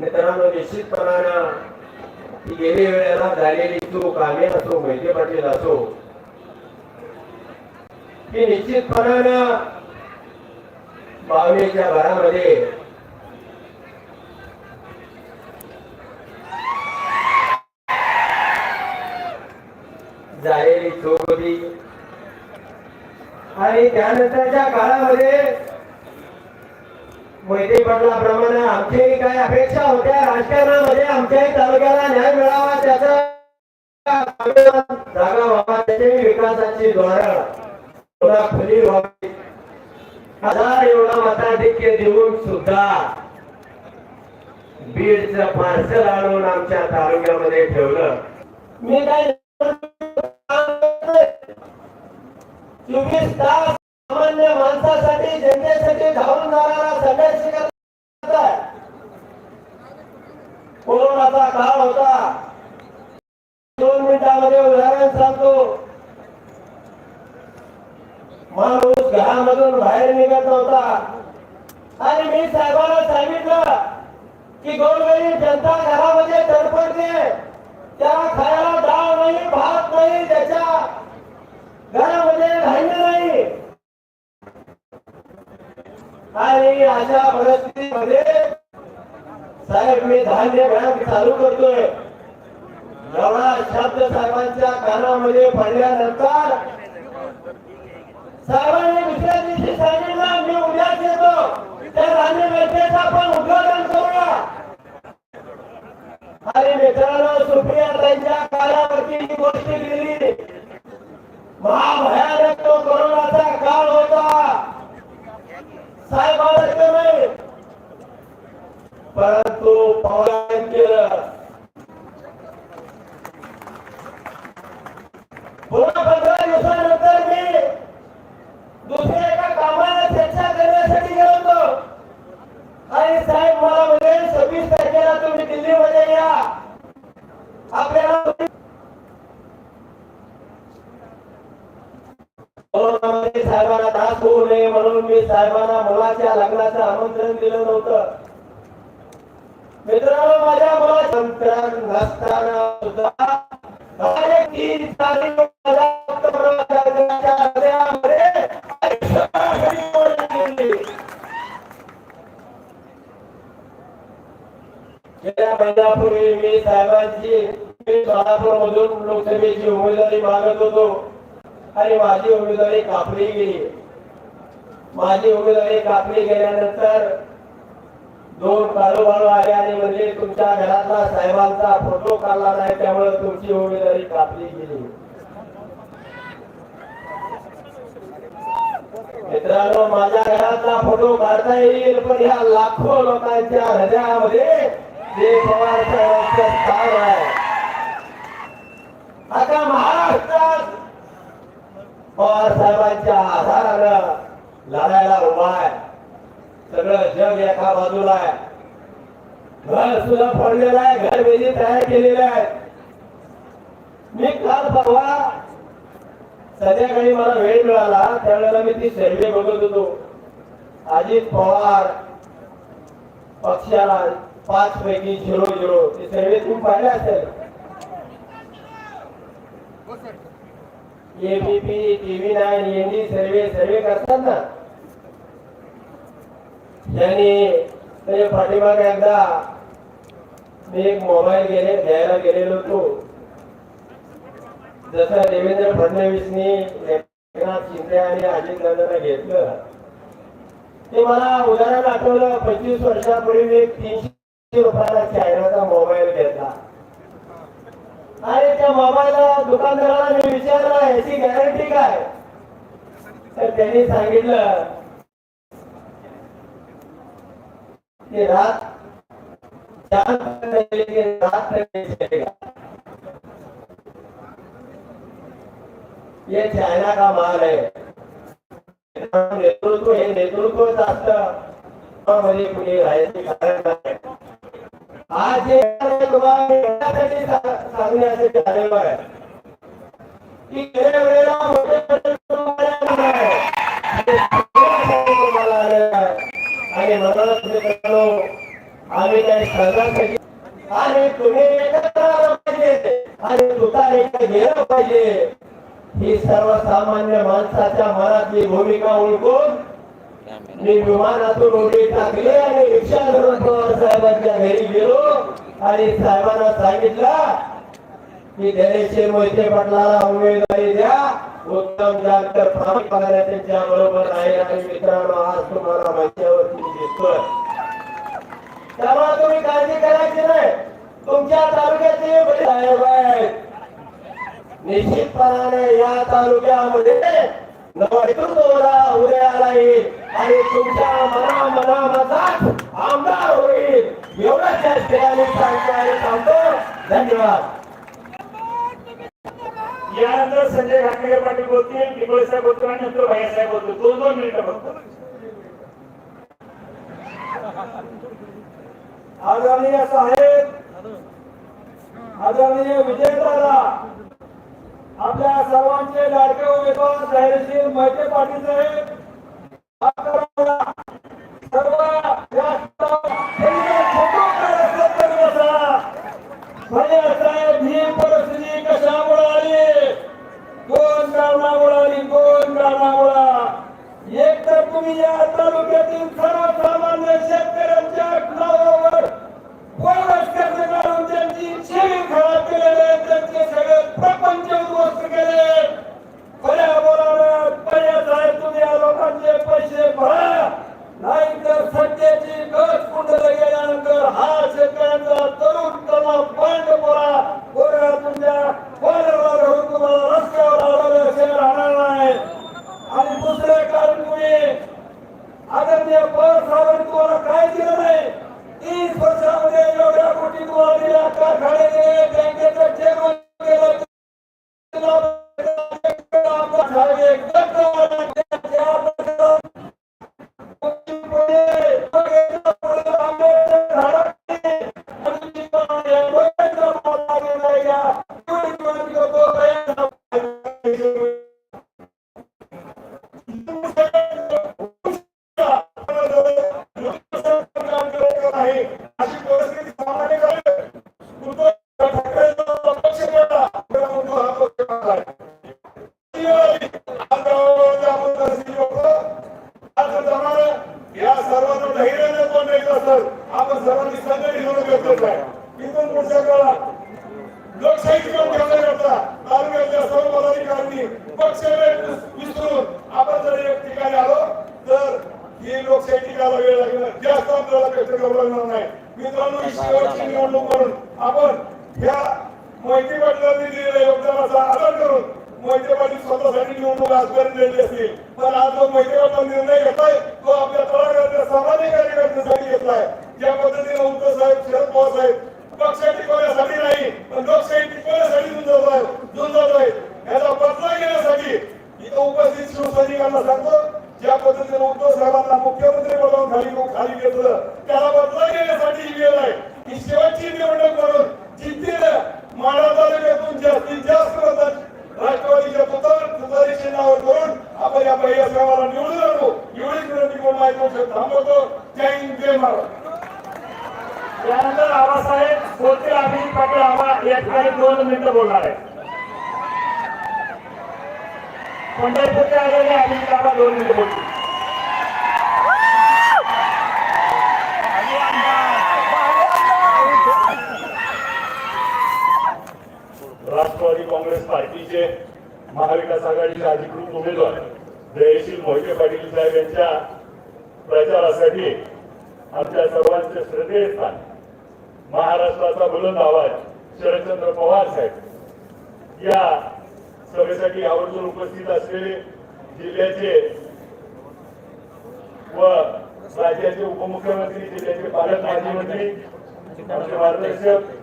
मित्रांनो निश्चितपणानं ती गेली वेळेला झालेली चूक आम्ही असो मोहिते पाटील असो की निश्चितपणानं बावलीच्या घरामध्ये झालेली चूक होती. आणि त्यानंतरच्या काळामध्ये मोहिते पाटलाप्रमाणे आमच्याही काय अपेक्षा होत्या? राजकारणामध्ये आमच्याही तालुक्याला न्याय मिळावा त्याचा जागा व्हावा त्याच्याही विकासाची द्वारा खुली व्हावी. हजार एवढा मताधिक्य देऊन सुद्धा बीडचं पार्सल आणून आमच्या तालुक्यामध्ये ठेवलं. मी काय चोवीस तास सामान्य माणसासाठी जनतेसाठी धावून जाणारा संघर्ष करताय कोरोनाचा काळ होता. दोन मिनिटांमध्ये उदाहरण सांगतो. माणूस घरामधून बाहेर निघत नव्हता. आणि मी साहेबांना सांगितलं की गोरगरीब जनता घरामध्ये तडपडते त्याला खायला डाळ नाही भात नाही त्याच्या घरामध्ये धान्य नाही. आणि अशा परिस्थितीमध्ये साहेब मी धान्य बँक चालू करतोय. एवढा शब्द साहेबांच्या कानामध्ये पडल्यानंतर साहेबांनी दुसऱ्या दिवशी सांगितलं मी उद्याच येतो. त्या धान्य बँकेचं आपण उद्घाटन करूया आणि मित्रांनो सुप्रिया त्यांच्या काळावरती ही गोष्ट केली महाभयानक तो कोरोनाचा काळ होता साहेबांना नाही परंतु पवारांनी केलं पुन्हा पंधरा दिवसानंतर मी दुसऱ्या एका कामाला चर्चा करण्यासाठी गेलो होतो आणि साहेब मला म्हणजे सव्वीस तारखेला तुम्ही दिल्लीमध्ये या आपल्याला कोरोनामध्ये साहेबांना त्रास होऊ नये म्हणून मी साहेबांना मुलाच्या लग्नाचं आमंत्रण दिलं नव्हतं. मित्रांनो माझ्या मुलाचं आमंत्रण नसताना सुद्धा तीन गेल्या महिन्यापूर्वी मी साहेबांची मी सोलापूर मधून लोकसभेची उमेदवारी मागत होतो. आणि माझी उमेदवारी कापली गेली. माझी उमेदवारी कापली गेल्यानंतर दोन काळोबाळू आले आणि म्हणजे तुमच्या घरातला साहेबांचा फोटो काढला नाही त्यामुळे तुमची उमेदवारी कापली गेली. मित्रांनो माझ्या घरातला फोटो काढता येईल पण ह्या लाखो लोकांच्या हृदयामध्ये जे पवार साहेबांचं स्थान आहे. आता महाराष्ट्रात पवार साहेबांच्या आधारानं लढायला उभा आहे. सगळं जग एका बाजूला आहे. घर सुद्धा पडलेलं आहे घर वेदी तयार केलेलं आहे. मी काल परवा संध्याकाळी मला वेळ मिळाला त्यावेळेला मी ती सर्वे बघत होतो. अजित पवार पक्षाला पाच पैकी झिरो झिरो ते सर्वे तुम्ही पाहिले असेल? ABP TV nine ND survey survey करतात ना. त्यांनी त्याच्या पाठीमागे एकदा मी एक मोबाईल गेले घ्यायला गेलेलो होतो. जसं देवेंद्र फडणवीसनी एकनाथ शिंदे आणि अजित दादांना घेतलं. ते मला उदाहरण आठवलं पंचवीस वर्षापूर्वी मी तीनशे रुपयाला चायनाचा मोबाईल घेतला. अरे त्या बाबाला दुकानदाराला मी विचारलं याची गॅरंटी काय? तर त्यांनी सांगितलं की रात रात ये चायना का माल है? नेतृत्व हे नेतृत्वच असतं म्हणजे कुणी राहायचे कारण काय आज हे तुम्हाला सांगण्यासाठी आलेलो आहे. की गेल्या वेळेला मोठे आणि म्हणूनच मित्रांनो आम्ही त्या आणि तुम्ही एकत्र आलं पाहिजे. आणि गेलं पाहिजे. ही सर्वसामान्य माणसाच्या मनातली भूमिका ओळखून मी विमानातून उडी टाकली आणि रिक्षा धरून पवार साहेबांच्या घरी गेलो. आणि साहेबांना सांगितलं की गणेश मोहिते पाटलाला उमेदवारी द्या. उत्तम जानकर प्रामाणिकपणाने त्यांच्या बरोबर आहे आणि मित्रांनो आज तुम्हाला माहितीवरती दिसतोय. त्यामुळे तुम्ही काळजी करायची नाही? तुमच्या तालुक्याचे साहेब आहेत. निश्चितपणाने या तालुक्यामध्ये नेतृत्वाला उदयाला येईल आणि तुमच्या मना मनामधात आमदार होईल एवढंच या ठिकाणी सांगतो सांगतो धन्यवाद. यानंतर संजय घाटगे पाटील बोलतील टिंबळे साहेब बोलतो आणि नंतर भैया साहेब बोलतो दोन दोन मिनिटं फक्त आदरणीय साहेब आदरणीय विजय दादा आपल्या सर्वांचे लाडके उमेदवार धैर्यशील मोहिते पाटील साहेब. आपण सर्वांनी संघटित होणं गरजेचं आहे इथून पुढच्या काळात लोकशाही घेऊन ठेवल्या करता तालुक्यातल्या सर्व पदाधिकाऱ्यांनी पक्ष विसरून आपण जर एक ठिकाणी आलो तर ही लोकशाही टिकायला वेळ लागेल. जास्त आपल्याला कष्ट करावं लागणार नाही. मित्रांनो ही शेवटची निवडणूक म्हणून आपण ह्या मोहिते पाटलांनी दिलेल्या योगदानाचा आदर करून मोहिते पाटील स्वतःसाठी निवडणूक आजपर्यंत दिलेली असतील. पण आज जो मोहिते पाटील निर्णय घेतलाय तो आपल्या तळागाळातल्या सामाजिक कार्यकर्त्यांसाठी घेतलाय. ज्या पद्धतीने उद्धव साहेब शरद पवार साहेब पक्ष टिकवण्यासाठी नाही पण लोकशाही टिकवण्यासाठी झुंजत आहेत झुंजत आहेत. याचा बदला घेण्यासाठी इथं उपस्थित शिवसैनिकांना सांगतो ज्या पद्धतीने उद्धव साहेबांना मुख्यमंत्री बनवून खाली खाली घेतलं त्याला बदला घेण्यासाठी ही वेळ आहे. ही शेवटची निवडणूक म्हणून जिद्दीनं माडा तालुक्यातून जास्तीत जास्त मतदान राष्ट्रवादीच्या तुतार तुतारी चिन्हावर करून आपण या पहिल्या साहेबाला निवडून आणू. एवढीच विनंती करून माहिती थांबवतो. जय हिंद जय महाराज यानंतर आबासाहेब कोणते अभिजित पाटील आबा या ठिकाणी दोन मिनिटं बोलणार आहे पंढरपूरचे आलेले अभिजित आबा दोन मिनिटं बोलतील. राष्ट्रवादी काँग्रेस पार्टीचे महाविकास आघाडीचे अधिकृत उमेदवार जयशील मोहिते पाटील साहेब यांच्या प्रचारासाठी आमच्या सर्वांचे श्रद्धेय स्थान महाराष्ट्राचा बुलंद आवाज शरदचंद्र पवार साहेब. या सभेसाठी आवर्जून उपस्थित असलेले जिल्ह्याचे व राज्याचे उपमुख्यमंत्री जिल्ह्याचे पालकमंत्री मंत्री आमचे मार्गदर्शक